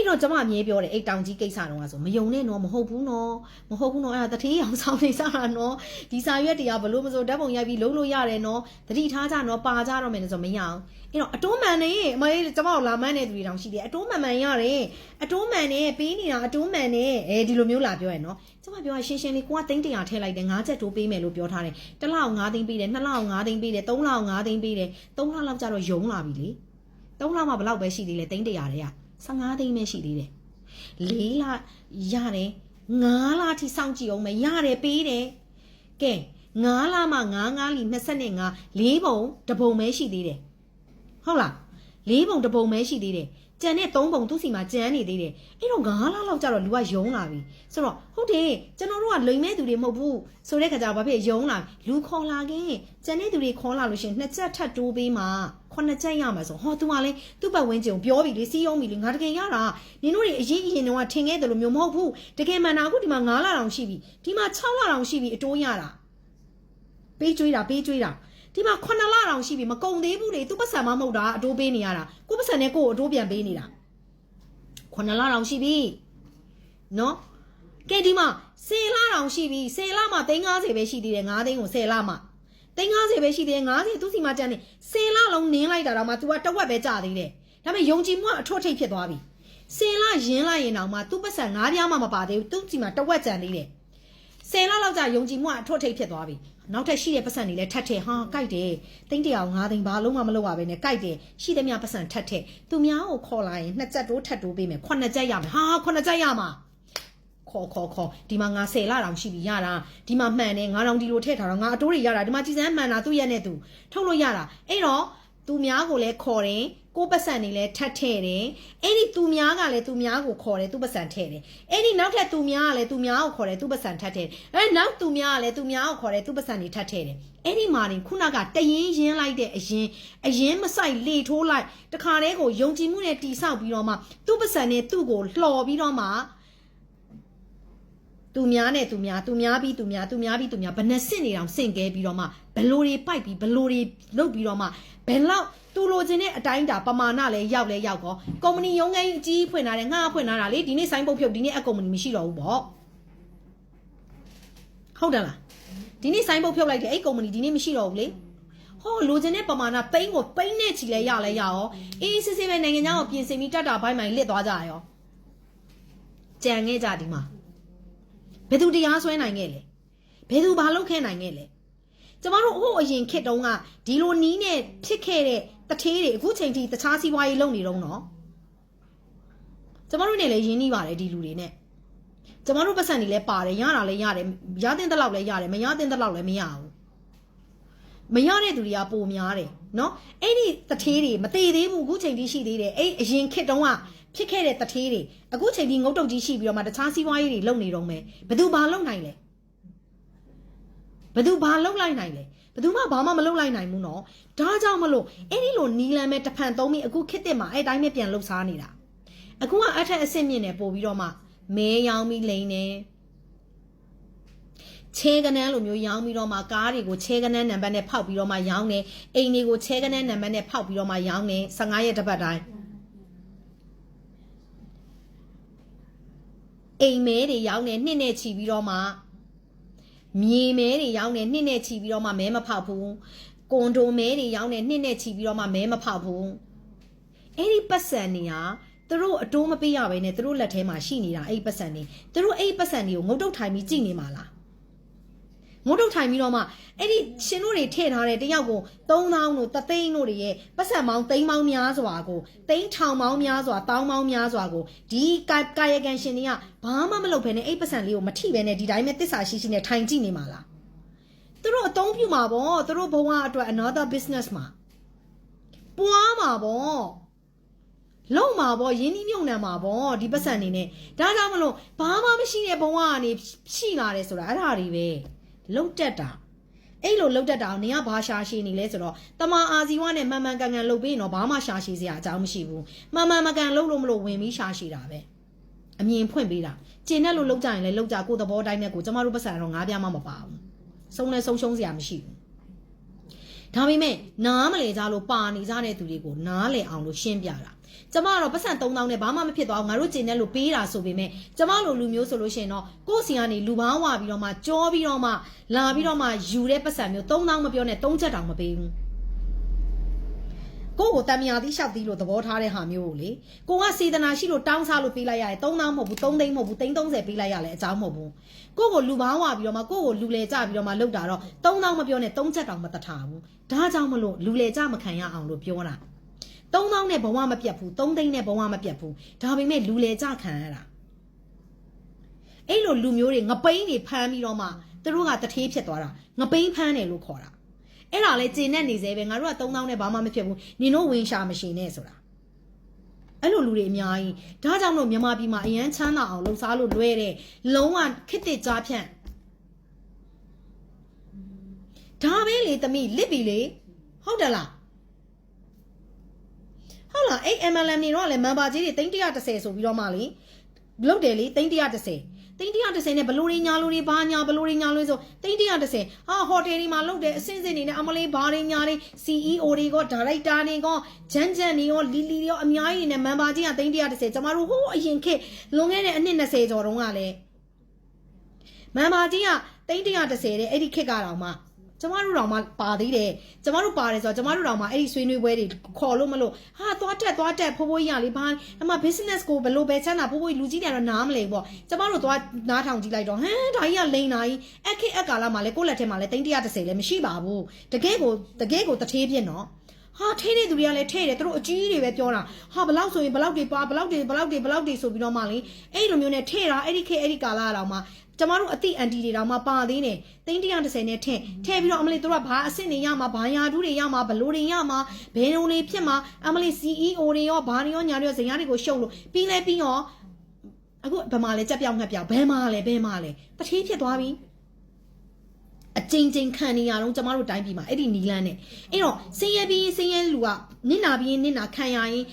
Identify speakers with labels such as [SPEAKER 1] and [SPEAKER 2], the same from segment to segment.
[SPEAKER 1] အဲ့တော့ကျမအမြဲပြောတယ်အဲ့တောင်ကြီးကိစ္စတော့ဆိုမယုံနဲ့နော်မဟုတ်ဘူးနော်မဟုတ်ဘူးနော်အဲ့ဒါတတိယအောင်ဆောင်နေစားတာနော်ဒီစာရွက်တရားဘလို့မဆိုဓာတ်ပုံရိုက်ပြီးလုံးလို့ရတယ်နော်တတိထားကြနော်ပါကြတော့မယ်ဆိုမရအောင်အဲ့တော့အတိုးမှန်နေအမလေးကျမတို့လာမန်းတဲ့သူတွေတောင်ရှိတယ်အတိုးမှန်မှန်ရတယ်အတိုးမှန်နေပေးနေတာအတိုးမှန်နေအဲဒီလိုမျိုးလာပြောရနော်ကျမပြောရရှင်းရှင်းလေးကိုကသိန်း100ထည့်လိုက်တယ်5ချက်တိုးပေးမယ်လို့ပြောထားတယ်တစ်လောက်5သိန်းပေးတယ်နှစ်လောက်5သိန်းပေးတယ်3လောက်5သိန်းပေးတယ်3လောက်လောက်ကျတော့ယုံလာပြီလေ3လောက်မှဘယ်လောက်ပဲရှိသေးလဲသိန်း100တည်းက 15သိန်းပဲရှိသေးတယ်4လရတယ်9လထိစောင့်ကြည့်အောင်မယ်ရတယ်ပေးတယ်ကဲ9လမှ9 9လီ25 4ပုံတပုံပဲရှိသေးတယ်ဟုတ်လား4ပုံတပုံပဲရှိသေးတယ် ကြံတဲ့3ပုံသူ့စီမှာကြမ်းနေသေးတယ်အဲ့တော့9လလောက်ကျတော့လူကယုံလာပြီဆိုတော့ဟုတ်တယ်ကျွန်တော်တို့ကလိမ်မဲ့သူတွေမဟုတ်ဘူးဆိုတဲ့ခါကျတော့ဘာဖြစ်ယုံလာလူခေါ်လာခင်ကြံတဲ့သူတွေခေါ်လာလို့ရှရင်နှစ်ချက်ထပ်တိုးပေးမှာခုနှစ်ချက်ရမှာဆိုဟော तू ကလည်းသူ့ပတ်ဝန်းကျင်ကိုပြောပြီလေစီးရုံးပြီလေငါတကယ်ရတာနင်တို့တွေအရင်အရင်တော့ထင်ခဲ့တယ်လို့မျိုးမဟုတ်ဘူးတကယ်မှန်တာအခုဒီမှာ9လတောင်ရှိပြီဒီမှာ6လတောင်ရှိပြီအတိုးရတာပေးကျွေးတာပေးကျွေးတာ ဒီမှာ9လတောင်ရှိပြီမကုံသေးဘူးလေသူပတ်စံမမဟုတ်တာအတိုးပေးနေရတာကိုပတ်စံနဲ့ကိုကိုအတိုးပြန်ပေးနေတာ9လတောင်ရှိပြီနော်ကဲဒီမှာ10လတောင်ရှိပြီ10လမှာ350ပဲရှိသေးတယ်9သိန်းကို10လမှာ350ပဲရှိသေးတယ်90သူစီမှာတန်းနေ10လလုံးနင်းလိုက်တာတော့မှ तू ကတဝက်ပဲကြာသေးတယ်ဒါပေမဲ့ယုံကြည်မှုကအထွတ်ထိပ်ဖြစ်သွားပြီ10လရင်းလိုက်ရင်တော့မှ तू ပတ်စံ9ပြားမှမပါသေးဘူးသူစီမှာတဝက်ကြံသေးတယ်10လလောက်ကြာယုံကြည်မှုကအထွတ်ထိပ်ဖြစ်သွားပြီ နောက်ထပ်ရှိတဲ့ပတ်စံတွေလည်းထပ်ထည့်ဟာကြိုက်တယ်တိန့်တရာ9သိန်းဘာလုံးမှမလုပ်ရဘဲနဲ့ကြိုက်တယ်ရှိသမျှပတ်စံထပ်ထည့်သူများကိုခေါ်လာရင်နှစ်ချက်တိုးထပ်တိုးပေးမယ်ခုနှစ်ချက်ရမယ်ဟာခုနှစ်ချက်ရမှာခေါ်ခေါ်ခေါ်ဒီမှာငါ10လတောင်ရှိပြီရတာဒီမှာမှန်တယ်ငါတောင်ဒီလိုထည့်ထားတော့ငါအတိုးတွေရတာဒီမှာကြည်စမ်းမှန်တာသူ့ရက်နဲ့သူထုတ်လို့ရတာအဲ့တော့ သူများကိုလည်းခေါ်တယ်ကိုပတ်စံနေလဲထပ်ထည့်တယ်အဲ့ဒီသူများကလည်းသူများကိုခေါ်တယ်သူပတ်စံထည့်တယ်အဲ့ဒီနောက်ထပ်သူများကလည်းသူများကိုခေါ်တယ်သူပတ်စံထပ်ထည့်တယ်အဲ့နောက်သူများကလည်းသူများကိုခေါ်တယ်သူပတ်စံနေထပ်ထည့်တယ်အဲ့ဒီမှာနေခုနကတရင်ရင်းလိုက်တဲ့အရင်အရင်မဆိုင်လေထိုးလိုက်တခါတည်းကိုယုံကြည်မှုနဲ့တီဆောက်ပြီးတော့မှသူ့ပတ်စံနဲ့သူ့ကိုလှော်ပြီးတော့မှ သူများနဲ့သူများသူများပြီးသူများသူများပြီးသူများဘယ်နဲ့စစ်နေအောင်စင့်ကဲပြီးတော့မှဘလိုတွေပိုက်ပြီးဘလိုတွေလုပ်ပြီးတော့မှဘယ်လောက်သူလိုချင်တဲ့အတိုင်းတာပမာဏလဲရောက်လဲရောက်ကောကုမ္ပဏီရုံးကိန်းအကြီးဖွင့်ထားတယ်ငှားဖွင့်ထားတာလေဒီနေ့ဆိုင်ပုတ်ဖြုတ်ဒီနေ့အကုမ္ပဏီမရှိတော့ဘူးပေါ့ဟုတ်တယ်လားဒီနေ့ဆိုင်ပုတ်ဖြုတ်လိုက်တယ်အဲ့ကုမ္ပဏီဒီနေ့မရှိတော့ဘူးလေဟောလိုချင်တဲ့ပမာဏပိန်းကိုပိန်းနဲ့ချီလဲရလဲရရောအေးစစ်စစ်ပဲနိုင်ငံခြားကိုပြင်ဆင်ပြီးတတ်တာဘိုင်းမိုင်လစ်သွားကြရောကြံခဲ့ကြဒီမှာ ဘယ်သူတရားစွဲနိုင်ခဲ့လဲဘယ်သူဘာလုပ်ခဲ့နိုင်ခဲ့လဲကျမတို့ဟိုအရင်ခေတ်တုန်းကဒီလိုနီးနဲ့ဖြစ်ခဲ့တဲ့တထေးတွေအခုချိန်ထိတခြားစီးပွားရေးလုပ်နေတော့နော်ကျမတို့နဲ့လည်းရင်းနှီးပါတယ်ဒီလူတွေနဲ့ကျမတို့ပတ်စံတွေလည်းပါတယ်ရတာလည်းရတယ်ရတဲ့တဲ့လောက်လည်းရတယ်မရတဲ့တဲ့လောက်လည်းမရဘူးမရတဲ့သူတွေကပိုများတယ်နော်အဲ့ဒီတထေးတွေမသေးသေးဘူးအခုချိန်ထိရှိသေးတယ်အဲ့အရင်ခေတ်တုန်းက ဖြစ်ခဲ့တဲ့တထေးတွေအခုချိန်ထိငုတ်တုတ်ကြီးရှိပြီးတော့မှတခြားစီးပွားရေးတွေလုပ်နေတော့မယ်ဘယ်သူဘာလုပ်နိုင်လဲဘယ်သူဘာလုပ်လိုက်နိုင်လဲဘယ်သူမှဘာမှမလုပ်လိုက်နိုင်ဘူးနော်ဒါကြောင့်မလို့အဲ့ဒီလိုနီလန်မဲ့တဖန်သုံးပြီးအခုခေတ်တစ်မှာအဲ့တိုင်းပဲပြန်လှုပ်ရှားနေတာအခုကအထက်အဆင့်မြင့်နေပို့ပြီးတော့မှမဲရောင်းပြီးလိန်နေချဲကနန်းလိုမျိုးရောင်းပြီးတော့မှကားတွေကိုချဲကနန်းနံပါတ်နဲ့ဖောက်ပြီးတော့မှရောင်းနေအိမ်တွေကိုချဲကနန်းနံပါတ်နဲ့ဖောက်ပြီးတော့မှရောင်းနေ15ရက်တစ်ပတ်တိုင်း အိမ်မဲတွေရောင်းနေနှစ်နဲ့ချီပြီးတော့မှမြေမဲတွေရောင်းနေနှစ်နဲ့ချီပြီးတော့မှမဲမဖောက်ဘူးကွန်ဒိုမဲတွေရောင်းနေနှစ်နဲ့ချီပြီးတော့မှမဲမဖောက်ဘူးအဲ့ဒီပတ်စံနေဟာသူတို့အတိုးမပေးရဘဲနဲ့သူတို့လက်ထဲမှာရှိနေတာအဲ့ဒီပတ်စံနေသူတို့အဲ့ဒီပတ်စံတွေကိုငုတ်တုတ်ထိုင်ပြီးကြည့်နေမှာလား ငုတ်တုတ်ထိုင်ပြီးတော့မှအဲ့ဒီရှင်တို့တွေထည့်ထားတဲ့တယောက်ကို3000တို့တသိန်းတို့တွေရဲ့ပတ်စံမောင်းသိန်းမောင်းများစွာကိုသိန်းထောင်မောင်းများစွာတောင်းမောင်းများစွာကိုဒီကာကာယကံရှင်တွေကဘာမှမလုပ်ဘဲနဲ့အဲ့ပတ်စံလေးကိုမထိဘဲနဲ့ဒီတိုင်းပဲတစ္ဆာရှိရှိနဲ့ထိုင်ကြည့်နေမှာလားသူတို့အသုံးပြုမှာပေါ့သူတို့ဘဝအတွက် another business မှာပွားမှာပေါ့လုံမှာပေါ့ရင်းနှီးမြုံနှံမှာပေါ့ဒီပတ်စံနေနဲ့ဒါကြောင့်မလို့ဘာမှမရှိတဲ့ဘဝကနေရှိလာတယ်ဆိုတာအဲ့ဒါတွေပဲ လုံတက်တာအဲ့လိုလုံတက်တာကိုနင်ကဘာရှာရှည်နေလဲဆိုတော့တမန်အာဇီဝနဲ့မှန်မှန်ကန်ကန်လှုပ်ပြီးရင်တော့ဘာမှရှာရှည်စရာအကြောင်းမရှိဘူးမှန်မှန်မကန်လှုပ်လို့မလို့ဝင်ပြီးရှာရှည်တာပဲအမြင်ဖွင့်ပေးတာကျင်တဲ့လို့လှုပ်ကြရင်လည်းလှုပ်ကြကိုယ်သဘောတိုင်းနဲ့ကိုကျမတို့ပတ်စံတော့ငားပြားမှမပါဘူးဆုံးလဲဆုံးရှုံးစရာမရှိဘူးဒါပေမဲ့နားမလဲကြလို့ပါနေကြတဲ့သူတွေကိုနားလဲအောင်လို့ရှင်းပြတာ ကျမကတော့ပတ်စံ3000နဲ့ဘာမှမဖြစ်သွားဘူးငါတို့ကျင်တဲ့လို့ပေးတာဆိုပေမဲ့ကျမလိုလူမျိုးဆိုလို့ရှိရင်တော့ကိုယ့်စီကနေလူပေါင်းဝပြီးတော့မှကြောပြီးတော့မှလာပြီးတော့မှယူတဲ့ပတ်စံမျိုး3000မပြောနဲ့3ချက်တောင်မပေးဘူးကိုယ့်ကိုတံမြာသီးလျှောက်သီးလို့သဘောထားတဲ့ဟာမျိုးကိုလေကိုကစေတနာရှိလို့တောင်းစားလို့ပေးလိုက်ရတယ်3000မဟုတ်ဘူး3သိန်းမဟုတ်ဘူး330ပေးလိုက်ရလဲအကြောင်းမဟုတ်ဘူးကိုယ့်ကိုလူပေါင်းဝပြီးတော့မှကိုယ့်ကိုလူလေကြပြီးတော့မှလောက်တာတော့3000မပြောနဲ့3ချက်တောင်မတထားဘူးဒါကြောင့်မလို့လူလေကြမခံရအောင်လို့ပြောတာ 3000နဲ့ဘဝမပြတ်ဘူး3သိန်းနဲ့ဘဝမပြတ်ဘူးဒါပေမဲ့လူလေကြခံရတာအဲ့လိုလူမျိုးတွေငပိန်းတွေဖမ်းပြီးတော့မှသူတို့ကတထေးဖြစ်သွားတာငပိန်းဖမ်းတယ်လို့ခေါ်တာအဲ့ဒါလဲကျင်နဲ့နေသေးပဲငါတို့က3000နဲ့ဘာမှမဖြစ်ဘူးနင်တို့ဝင်ရှာမရှိနဲ့ဆိုတာအဲ့လိုလူတွေအများကြီးဒါကြောင့်လို့မြန်မာပြည်မှာအရန်ချမ်းသာအောင်လှုပ်ရှားလို့လွဲတဲ့လုံးဝခစ်တစ်ကြားဖြန့်ဒါပဲလေသမီးလစ်ပြီလေဟုတ်တယ်လား ဟုတ်လားအဲ့ MLM နေတော့လည်း member ကြီးတွေ330ဆိုပြီးတော့မှလေလုတ်တယ်လေ330 330နဲ့ဘလို့ရင်းညာလို့တွေဘာညာဘလို့ရင်းညာလို့ဆို330ဟာဟိုတယ်တွေမှာလုတ်တယ်အစင်းစင်းနေနဲ့အမလေးဘာတွေညာတွေ CEO တွေကဒါရိုက်တာတွေကဂျန်ဂျန်တွေရောလီလီတွေရောအများကြီးနေနဲ့ member ကြီးက330ကျမတို့ဟိုးအရင်ခေတ်လွန်ခဲ့တဲ့အနှစ်20ကျော်တုန်းကလည်း member ကြီးက330တဲ့အဲ့ဒီခေတ်ကတော့မှ ကျမတို့တော့မှပါသေးတယ်ကျမတို့ပါတယ်ဆိုတော့ကျမတို့တော့မှအဲ့ဒီဆွေးနွေးပွဲတွေခေါ်လို့မလို့ဟာသွားတက်သွားတက်ဖိုးဖိုးကြီးရလေဘာအမ business ကိုဘယ်လိုပဲချမ်းသာဖိုးဖိုးကြီးလူကြီးတွေကတော့နားမလဲပေါ့ကျမတို့သွားနားထောင်ကြည့်လိုက်တော့ဟမ်ဒါကြီးကလိန်နာကြီးအခက်အကာလာမှာလဲကိုယ့်လက်ထဲမှာလဲ330လဲမရှိပါဘူးတကယ်ကိုတကယ်ကိုတထေးဖြစ်နော် ဟာထဲတဲ့သူတွေကလည်းထဲတယ်သူတို့အကြီးတွေပဲပြောတာဟာဘလောက်ဆိုရင်ဘလောက်တွေပါဘလောက်တွေဘလောက်တွေဘလောက်တွေဆိုပြီးတော့မှလေအဲ့လိုမျိုးနဲ့ထဲတာအဲ့ဒီခေတ်အဲ့ဒီကာလာတော့မှကျမတို့အတိအန်တီတွေတောင်မှပါသေးတယ်သိန်း130နဲ့ထည့်ထည့်ပြီးတော့အမလေးတို့ကဘာအဆင့်တွေရမှာဘာယာဒူးတွေရမှာဘလို့တွေရမှာဘယ်လိုတွေဖြစ်မှာအမလေး CEO တွေရောဘာတွေရောညာတွေရောဇယားတွေကိုရှုံလို့ပြီးလဲပြီးရောအခုဘယ်မှာလဲကြက်ပြောင်းငှက်ပြောင်းဘယ်မှာလဲဘယ်မှာလဲတထေးဖြစ်သွားပြီ အကျဉ်းချင်းခံနေရတော့ကျမတို့တိုင်းပြည်မှာအဲ့ဒီနီလန်းနဲ့အဲ့တော့စင်ရပြီးစင်ရလူကနစ်နာပြီးနစ်နာခံရရင်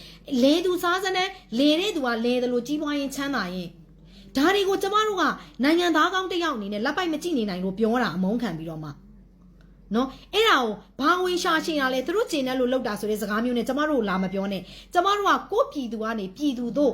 [SPEAKER 1] လဲသူစားစတဲ့လဲတဲ့သူကလဲတယ်လို့ကြီးပွားရင်ချမ်းသာရင်ဒါတွေကိုကျမတို့ကနိုင်ငံသားကောင်းတစ်ယောက်အနေနဲ့လက်ပိုက်မကြည့်နေနိုင်လို့ပြောတာအမုန်းခံပြီးတော့မှ နော်အဲ့ဒါကိုဘာဝင်ရှာရှင်ရလဲသူတို့ကျင်တယ်လို့လောက်တာဆိုတဲ့စကားမျိုးနဲ့ကျမတို့လာမပြောနဲ့ကျမတို့ကကိုယ့်ပြည်သူကနေပြည်သူတို့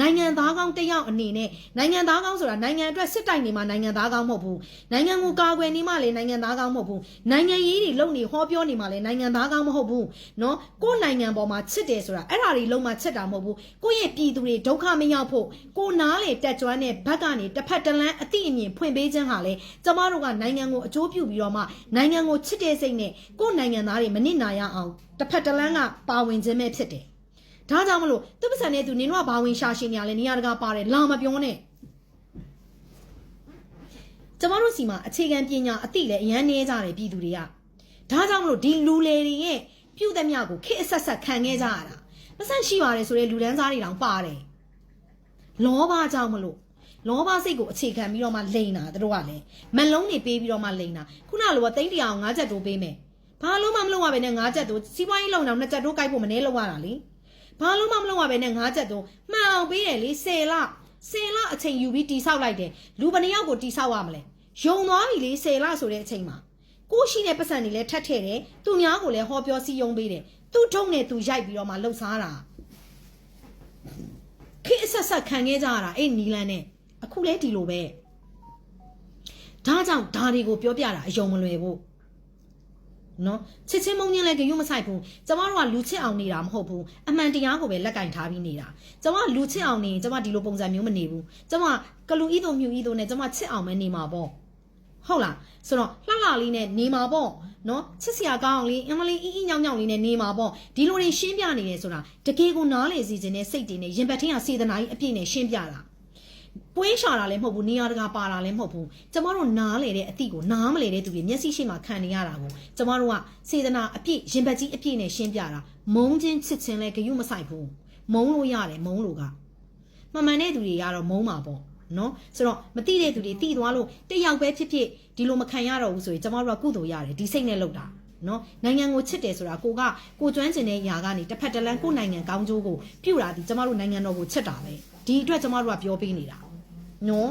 [SPEAKER 1] နိုင်ငံသားကောင်းတစ်ယောက်အနေနဲ့နိုင်ငံသားကောင်းဆိုတာနိုင်ငံအတွက်စစ်တိုင်နေမှာနိုင်ငံသားကောင်းမဟုတ်ဘူးနိုင်ငံကိုကာကွယ်နေမှလည်းနိုင်ငံသားကောင်းမဟုတ်ဘူးနိုင်ငံရေးတွေလုံနေဟောပြောနေမှလည်းနိုင်ငံသားကောင်းမဟုတ်ဘူးနော်ကိုယ့်နိုင်ငံပေါ်မှာချစ်တယ်ဆိုတာအဲ့ဒါတွေလုံးဝချစ်တာမဟုတ်ဘူးကိုယ့်ရဲ့ပြည်သူတွေဒုက္ခမရောက်ဖို့ကိုနားလေတက်ကြွတဲ့ဘက်ကနေတစ်ဖက်တစ်လမ်းအတိအမြင်ဖွင့်ပေးခြင်းဟာလေကျမတို့ကနိုင်ငံကိုအကျိုးပြုပြီးတော့မှနိုင်ငံကိုချစ်တဲ့စိတ်နဲ့ကိုယ့်နိုင်ငံသားတွေမနစ်နာရအောင်တစ်ဖက်တစ်လမ်းကပါဝင်ခြင်းပဲဖြစ်တယ်။ဒါကြောင့်မလို့သူပစံနဲ့သူနင်တို့ကဘာဝင်ရှာရှင်နေရလဲနေရာတကာပါတယ်လာမပြောနဲ့။ကျမတို့စီမှာအခြေခံပညာအသိလည်းအရန်နေကြတယ်ပြည်သူတွေက။ဒါကြောင့်မလို့ဒီလူလေတွေရဲ့ပြုတ်သမျှကိုခေတ်အဆက်ဆက်ခံခဲ့ကြရတာ။ပစံရှိပါတယ်ဆိုတဲ့လူဒန်းစားတွေတောင်ပါတယ်။လောဘကြောင့်မလို့ လောဘစိတ်ကိုအခြေခံပြီးတော့မှလိန်တာတို့ကလည်းမလုံးနေပေးပြီးတော့မှလိန်တာခုနလိုကတိန်းတရာအောင်၅ချက်တိုးပေးမယ်ဘာလို့မှမလုပ်ရဘဲနဲ့၅ချက်တိုးစီးပွားရေးလုံအောင်၂ချက်တိုးကြိုက်ဖို့မနေလောက်ရတာလေဘာလို့မှမလုပ်ရဘဲနဲ့၅ချက်တိုးမှန်အောင်ပေးတယ်လေ၁၀လ၁၀လအချိန်ယူပြီးတိဆောက်လိုက်တယ်လူဘယ်နှယောက်ကိုတိဆောက်ရမလဲယုံသွားပြီလေ၁၀လဆိုတဲ့အချိန်မှာကိုရှိတဲ့ပတ်စံတွေလည်းထက်ထဲ့တယ်သူများကိုလည်းဟောပြောစည်းရုံးပေးတယ်သူ့ထုံးနဲ့သူရိုက်ပြီးတော့မှလှုပ်ရှားတာခေတ်အဆက်ဆက်ခံခဲ့ကြရတာအဲ့နီလန်နဲ့ အခုလဲဒီလိုပဲဒါကြောင့်ဒါတွေကိုပြောပြတာအယုံမလွယ်ဘူးနော်ချစ်ချင်းမုန်းချင်းလည်းကြရွမဆိုင်ဘူးကျမတို့ကလူချစ်အောင်နေတာမဟုတ်ဘူးအမှန်တရားကိုပဲလက်ကင်ထားပြီးနေတာကျမလူချစ်အောင်နေကျမဒီလိုပုံစံမျိုးမနေဘူးကျမကလူဤတို့မြူဤတို့နဲ့ကျမချစ်အောင်ပဲနေမှာပေါ့ဟုတ်လားဆိုတော့လှလှလေးနဲ့နေမှာပေါ့နော်ချစ်စရာကောင်းအောင်လေးအမလေးအင်းအင်းညောင်ညောင်လေးနဲ့နေမှာပေါ့ဒီလိုတွေရှင်းပြနေတယ်ဆိုတာတကယ်ကိုနားလေစီခြင်းနဲ့စိတ်တွေနဲ့ရင်ပတ်ထင်းကစေတနာကြီးအပြည့်နဲ့ရှင်းပြတာ ပွဲရှာတာလည်းမဟုတ်ဘူးနေရာတကာပါတာလည်းမဟုတ်ဘူးကျမတို့နားလေတဲ့အသည့်ကိုနားမလေတဲ့သူတွေမျက်စိရှိမှခံနေရတာကိုကျမတို့ကစေတနာအပြည့်ရင်ပတ်ကြီးအပြည့်နဲ့ရှင်းပြတာမုံချင်းချစ်ချင်းလဲဂယုမဆိုင်ဘူးမုံလို့ရတယ်မုံလို့ကမှန်မှန်တဲ့သူတွေကတော့မုံမှာပေါ့နော်ဆိုတော့မတိတဲ့သူတွေတိသွားလို့တယောက်ပဲဖြစ်ဖြစ်ဒီလိုမခံရတော့ဘူးဆိုရင်ကျမတို့ကကုသိုလ်ရတယ်ဒီစိတ်နဲ့လုပ်တာနော်နိုင်ငံကိုချစ်တယ်ဆိုတာကိုကကိုကျွမ်းကျင်တဲ့ຢာကနေတစ်ဖက်တစ်လမ်းကိုနိုင်ငံကောင်းကျိုးကိုပြုတာဒီကျမတို့နိုင်ငံတော်ကိုချစ်တာပဲဒီအတွက်ကျမတို့ကပြောပေးနေတာ နော်